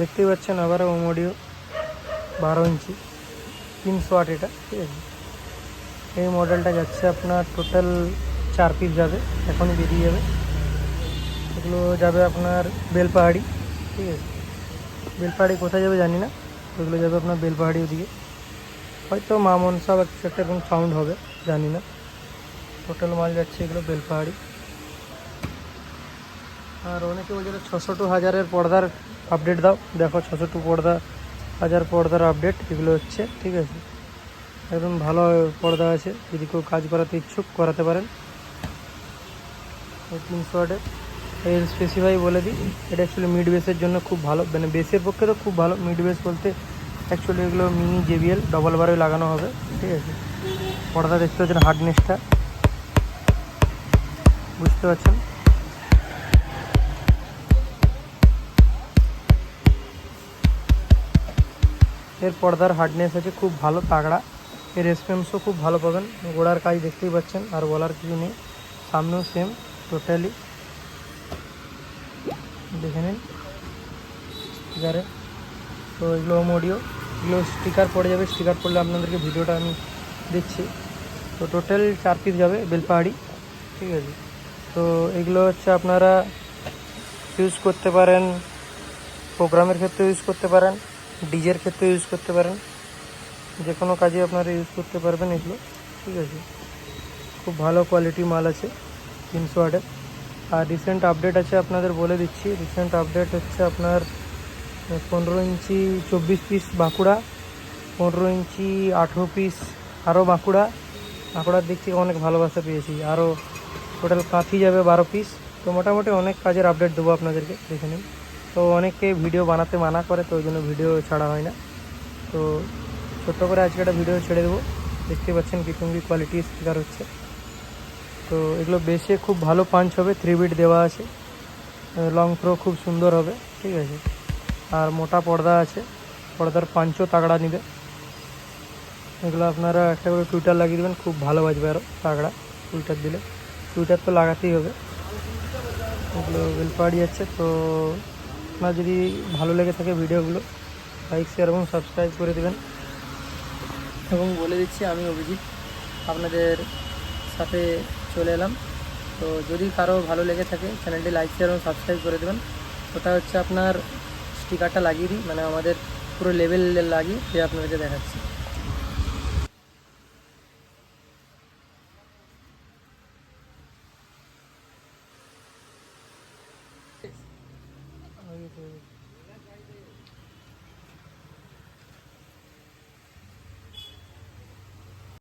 দেখতেই পাচ্ছেন আবার ওমোডিও বারো ইঞ্চি, তিনশো আট এটা, ঠিক আছে? এই মডেলটা যাচ্ছে আপনার টোটাল চার পিস যাবে, এখনই বেরিয়ে যাবে। এগুলো যাবে আপনার বেলপাহাড়ি, ঠিক আছে? বেলপাহাড়ি কোথায় যাবে জানি না ওগুলো যাবে আপনার বেলপাহাড়ি ওদিকে। হয়তো মা মনসা বা কিছু একটা এরকম সাউন্ড হবে, জানি না। টোটাল মাল যাচ্ছে এগুলো বেলপাহাড়ি। আর অনেকে বলছে ছশো টু হাজারের পর্দার আপডেট দাও। দেখো ছশো টু পর্দা, হাজার পর্দার আপডেট এগুলো হচ্ছে, ঠিক আছে? একদম ভালো পর্দা আছে। যদি কেউ কাজ করাতে ইচ্ছুক, করাতে পারেন। তিনশো এর স্পেসিফাই বলে দিই, এটা অ্যাকচুয়ালি মিড বেসের জন্য খুব ভালো। মানে বেসের পক্ষে তো খুব ভালো। মিড বেস বলতে অ্যাকচুয়ালি এগুলো মিনি জেবিএল ডবল বারে লাগানো হবে, ঠিক আছে? পর্দা দেখতে পাচ্ছেন হার্ডনেসটা বুঝতে পারছেন? এর পর্দার হার্ডনেস আছে, খুব ভালো তাগড়া। এর রেসপন্সও খুব ভালো পাবেন। গোড়ার কাজ দেখতেই পাচ্ছেন, আর বলার কিছু নেই। সামনেও সেম টোটালি দেখে নিন। স্টিকারে তো এগুলো অডিও এগুলো স্টিকার পড়ে যাবে। স্টিকার পড়লে আপনাদেরকে ভিডিওটা আমি দিচ্ছি। তো টোটাল চার পিস যাবে, বেলপাহাড়ি। ঠিক আছে। তো এগুলো হচ্ছে আপনারা ইউজ করতে পারেন প্রোগ্রামের ক্ষেত্রে ইউজ করতে পারেন। ডিজের ক্ষেত্রে ইউজ করতে পারেন। যে কোনো কাজে আপনারা ইউজ করতে পারবেন এগুলো, ঠিক আছে? খুব ভালো কোয়ালিটি মাল আছে তিনশো আটের আর রিসেন্ট আপডেট আছে আপনাদের বলে দিচ্ছি। রিসেন্ট আপডেট হচ্ছে আপনার পনেরো ইঞ্চি চব্বিশ পিস বাঁকুড়া, পনেরো ইঞ্চি আঠেরো পিস আরও বাঁকুড়া। বাঁকুড়ার দিক থেকে অনেক ভালোবাসা পেয়েছি। আরও টোটাল কাঁথি যাবে বারো পিস তো মোটামুটি অনেক কাজের আপডেট দেবো আপনাদেরকে, দেখে নিন। তো অনেকে ভিডিও বানাতে মানা করে, তো ওই জন্য ভিডিও ছাড়া হয় না। তো ছোট্ট করে আজকে একটা ভিডিও ছেড়ে দেবো। দেখতে পাচ্ছেন কি তুমি কোয়ালিটি স্পিকার হচ্ছে। তো এগুলো বেসে খুব ভালো পাঞ্চ হবে থ্রি বিট দেওয়া আছে। লং থ্রো খুব সুন্দর হবে, ঠিক আছে? আর মোটা পর্দা আছে, পর্দার পাঞ্চও তাগড়া নিবে। এগুলো আপনারা একটা করে টুইটার লাগিয়ে দেবেন, খুব ভালো বাজবে আরও তাগড়া টুইটার দিলে। টুইটার তো লাগাতেই হবে। এগুলো বেলপাহাড়ি আছে, তো আপনার যদি ভালো লেগে থাকে ভিডিওগুলো লাইক শেয়ার এবং সাবস্ক্রাইব করে দেবেন। এবং বলে দিচ্ছি, আমি অভিজিৎ আপনাদের সাথে চলে এলাম। তো যদি কারও ভালো লেগে থাকে চ্যানেলটি লাইক শেয়ার এবং সাবস্ক্রাইব করে দেবেন। ওটা হচ্ছে আপনার স্টিকারটা লাগিয়ে দিই মানে আমাদের পুরো লেভেল লাগিয়ে দিয়ে আপনাদেরকে দেখাচ্ছি। Mm-hmm.